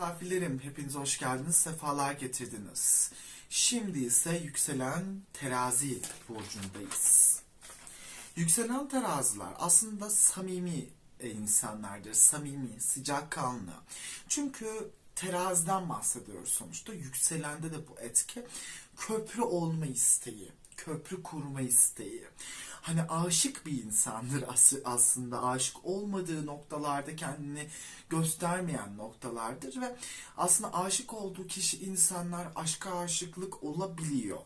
Misafirlerim hepiniz hoş geldiniz, sefalar getirdiniz. Şimdi ise yükselen terazi burcundayız. Yükselen teraziler aslında samimi e, insanlardır, samimi, sıcakkanlı. Çünkü teraziden bahsediyoruz sonuçta. Yükselende de bu etki köprü olma isteği, köprü kurma isteği. Hani aşık bir insandır as- aslında aşık olmadığı noktalarda kendini göstermeyen noktalardır ve aslında aşık olduğu kişi insanlar aşka aşıklık olabiliyor.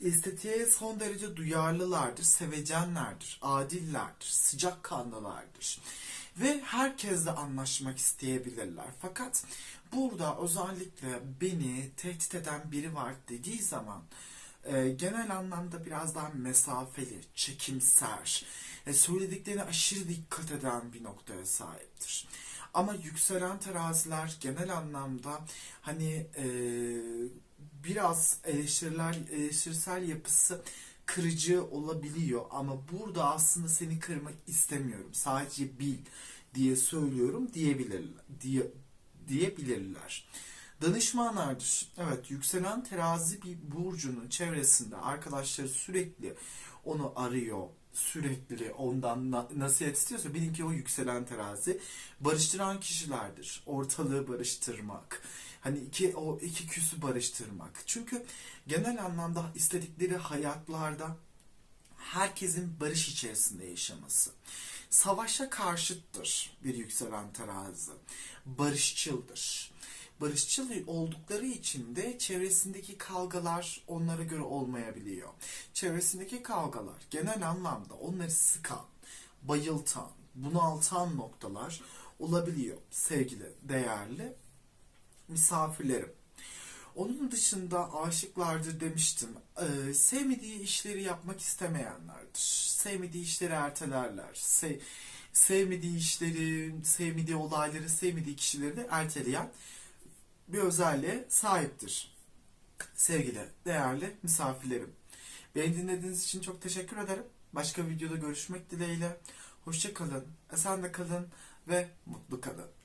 Estetiğe son derece duyarlılardır, sevecenlerdir, adillerdir, sıcakkanlılardır. Ve herkesle anlaşmak isteyebilirler. Fakat burada özellikle beni tehdit eden biri var dediği zaman e, genel anlamda biraz daha mesafeli, çekimser, e, söylediklerine aşırı dikkat eden bir noktaya sahiptir. Ama yükselen teraziler genel anlamda hani e, biraz eleştiriler, eleştirisel yapısı kırıcı olabiliyor ama burada aslında seni kırmak istemiyorum. Sadece bil diye söylüyorum diyebilirler. Diye, diyebilirler. Danışmanlardır. Evet, yükselen terazi bir burcunun çevresinde arkadaşları sürekli onu arıyor. Sürekli ondan na- nasihat istiyorsa bilin ki o yükselen terazi barıştıran kişilerdir. Ortalığı barıştırmak. Hani iki o iki küsü barıştırmak. Çünkü genel anlamda istedikleri hayatlarda herkesin barış içerisinde yaşaması. Savaşa karşıttır bir yükselen terazi. Barışçıldır. Barışçıl oldukları için de çevresindeki kavgalar onlara göre olmayabiliyor. Çevresindeki kavgalar genel anlamda onları sıkan, bayıltan, bunaltan noktalar olabiliyor sevgili, değerli misafirlerim. Onun dışında aşıklardır demiştim. Ee, sevmediği işleri yapmak istemeyenlerdir. Sevmediği işleri ertelerler. Se- sevmediği işleri, sevmediği olayları, sevmediği kişileri de erteleyen bir özelliğe sahiptir. Sevgili, değerli misafirlerim. Beni dinlediğiniz için çok teşekkür ederim. Başka videoda görüşmek dileğiyle. Hoşça kalın, esen de kalın ve mutlu kalın.